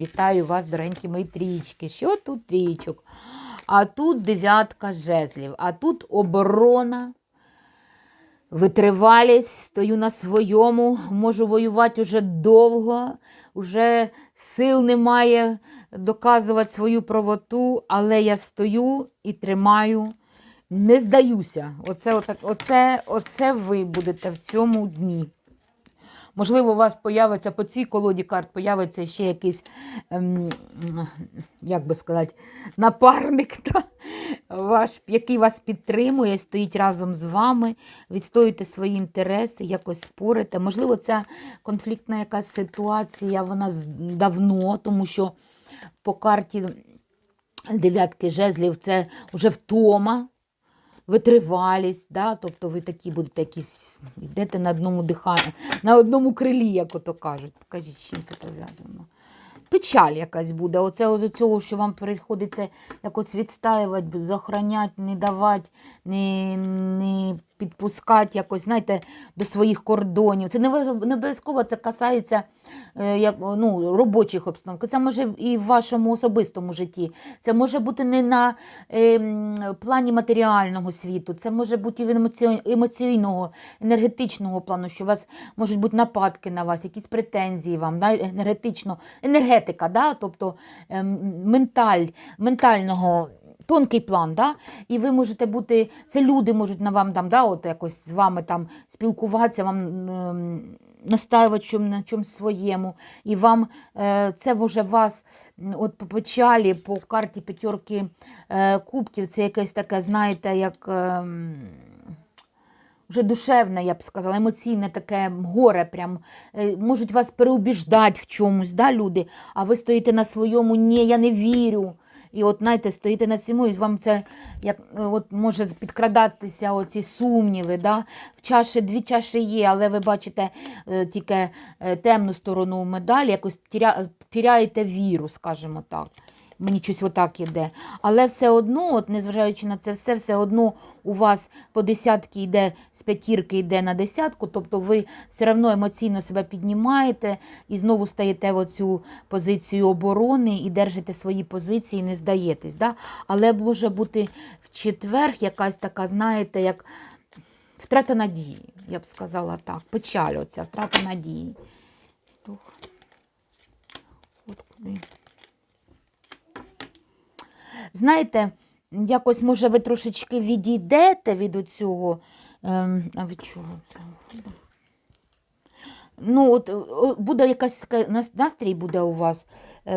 Вітаю вас, дорогенькі мої трічки. Що тут трічок? А тут дев'ятка жезлів, а тут оборона, витривалість, стою на своєму, можу воювати уже довго, вже сил немає доказувати свою правоту, але я стою і тримаю, не здаюся. Оце, оце, оце ви будете в цьому дні. Можливо, у вас появиться по цій колоді карт, появиться ще якийсь, ем, як би сказати, напарник, та, ваш, який вас підтримує, стоїть разом з вами, відстоюєте свої інтереси, якось спорите. Можливо, ця конфліктна якась ситуація, вона давно, тому що по карті дев'ятки жезлів це вже втома витривалість, да? тобто ви такі будете якісь, йдете на одному диханні, на одному крилі, як ото кажуть. Покажіть, з чим це пов'язано. Печаль якась буде. Оце з цього, що вам приходиться якось відстаювати, захороняти, не давати, не, не підпускати якось, знаєте, до своїх кордонів. Це не обов'язково це касається е, як, ну, робочих обстановок. Це може і в вашому особистому житті. Це може бути не на е, плані матеріального світу, це може бути і в емоційного, енергетичного плану, що у вас можуть бути нападки на вас, якісь претензії вам, да, енергетично, енергетика, да, тобто ем, менталь, ментального. Тонкий план, да? і ви можете бути, це люди можуть на вам там, да, от якось з вами там спілкуватися, вам ем, настаювати на чомусь своєму, і вам е, це може вас от по печалі, по карті п'ятерки е, кубків, це якесь таке, знаєте, як. ем, вже душевне, я б сказала, емоційне таке горе. Прям. Е, Можуть вас переубіждати в чомусь, да, люди, а ви стоїте на своєму, ні, я не вірю. І от, знаєте, стоїте на цьому, і вам це як, от, може підкрадатися оці сумніви. Да? Чаші, дві чаші є, але ви бачите е, тільки е, темну сторону медалі, якось тіря, тіряєте віру, скажімо так. Мені щось отак іде. Але все одно, от, незважаючи на це все, все одно у вас по десятки йде, з п'ятірки йде на десятку, тобто ви все одно емоційно себе піднімаєте і знову стаєте в оцю позицію оборони і держите свої позиції, не здаєтесь. Да? Але може бути в четвер якась така, знаєте, як втрата надії, я б сказала так. Печаль оця, втрата надії. Знаєте, якось, може, ви трошечки відійдете від цього. Ем, а від чого це? Ну, от, буде якась така настрій буде у вас. е,